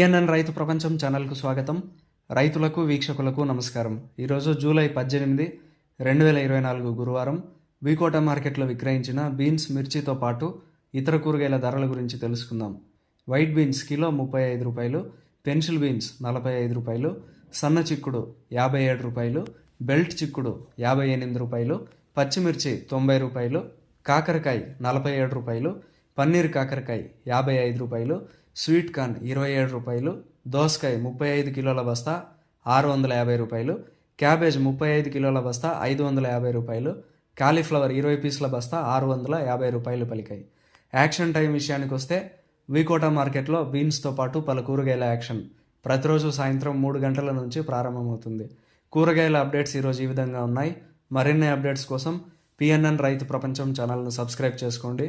PNN రైతు ప్రపంచం ఛానల్కు స్వాగతం. రైతులకు వీక్షకులకు నమస్కారం. ఈరోజు జూలై పద్దెనిమిది రెండు వేల ఇరవై నాలుగు గురువారం వికోట మార్కెట్లో విక్రయించిన బీన్స్ మిర్చితో పాటు ఇతర కూరగాయల ధరల గురించి తెలుసుకుందాం. వైట్ బీన్స్ కిలో ముప్పై ఐదు రూపాయలు పెన్సిల్ బీన్స్ నలభై ఐదు రూపాయలు సన్న చిక్కుడు యాభై ఏడు రూపాయలు బెల్ట్ చిక్కుడు యాభై ఎనిమిది రూపాయలు పచ్చిమిర్చి తొంభై రూపాయలు కాకరకాయ నలభై ఏడు రూపాయలు పన్నీర్ కాకరకాయ యాభై ఐదు రూపాయలు స్వీట్ కార్న్ ఇరవై ఏడు రూపాయలు దోసకాయ ముప్పై ఐదు కిలోల బస్తా ఆరు వందల యాభై రూపాయలు క్యాబేజ్ ముప్పై ఐదు కిలోల బస్తా ఐదు వందల యాభై రూపాయలు కాలీఫ్లవర్ ఇరవై పీసుల బస్తా ఆరు వందల యాభై రూపాయలు పలికాయి. యాక్షన్ టైం విషయానికి వస్తే వీకోటా మార్కెట్లో బీన్స్తో పాటు పలు కూరగాయల యాక్షన్. ప్రతిరోజు సాయంత్రం మూడు గంటల నుంచి ప్రారంభమవుతుంది. కూరగాయల అప్డేట్స్ ఈరోజు ఈ విధంగా ఉన్నాయి. మరిన్ని అప్డేట్స్ కోసం పిఎన్ఎన్ రైతు ప్రపంచం ఛానల్ను సబ్స్క్రైబ్ చేసుకోండి.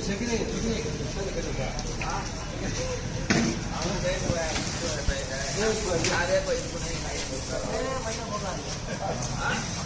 这个呢，这个呢，这个都给这个，啊？啊？啊？啊？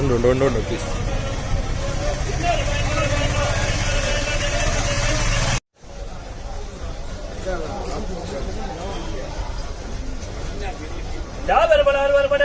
ఉండు ఉండు ఉండు ఉండు ప్లీజ్ యాభై రూపాయలు అరవై రూపాయలు